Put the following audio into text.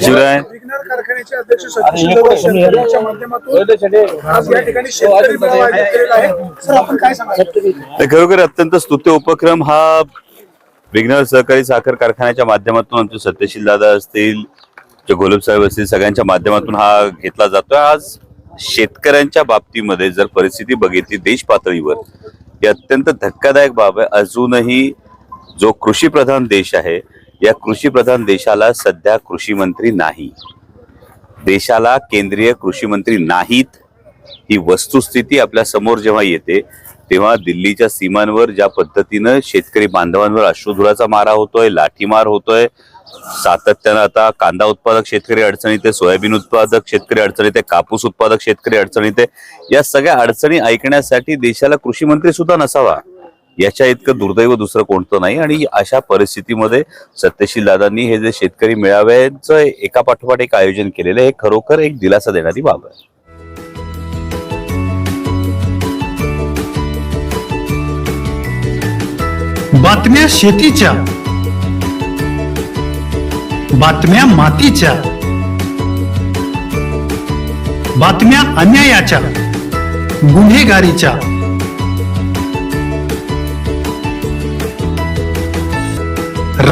शिवराय? विघ्नर कारखान्याचे अध्यक्ष सतीश जाधव यांच्या माध्यमातून आज या ठिकाणी शेतकरी मेळावा आयोजित केलेला आहे. सर आपण काय सांगाल? तर खरोखर अत्यंत स्तुत्य उपक्रम हा विघ्नर सहकारी साखर कारखान्याच्या माध्यमातून आमचे सत्यशील दादा असतील जे गोलब साहेब असतील सगळ्यांच्या माध्यमातून हा घेतला जातोय. आज शेतकऱ्यांच्या बाबतीमध्ये जर परिस्थिती बघितली देश पातळीवर ही अत्यंत धक्कादायक बाब आहे. अजूनही जो कृषी प्रधान देश आहे या कृषीप्रधान देशाला सध्या कृषी मंत्री नाही. देशाला केंद्रीय कृषी मंत्री नाहीत. ही वस्तुस्थिती आपल्यासमोर जेव्हा येते तेव्हा दिल्लीच्या सीमांवर ज्या पद्धतीनं शेतकरी बांधवांवर अश्रुधुराचा मारा होतोय लाठीमार होतोय सातत्यानं आता कांदा उत्पादक शेतकरी अडचणीत आहे सोयाबीन उत्पादक शेतकरी अडचणीत आहे कापूस उत्पादक शेतकरी अडचणीत आहे या सगळ्या अडचणी ऐकण्यासाठी देशाला कृषी मंत्री सुद्धा नसावा. याच्या इतकं दुर्दैव दुसरं कोणतं नाही. आणि अशा परिस्थितीमध्ये सत्यशील दादांनी हे जे शेतकरी मेळाव्याचं एका पाठोपाठ एक आयोजन केलेलं आहे हे खरोखर एक दिलासा देणारी बाब आहे. बातम्या शेतीच्या बातम्या मातीच्या बातम्या अन्यायाच्या गुन्हेगारीच्या.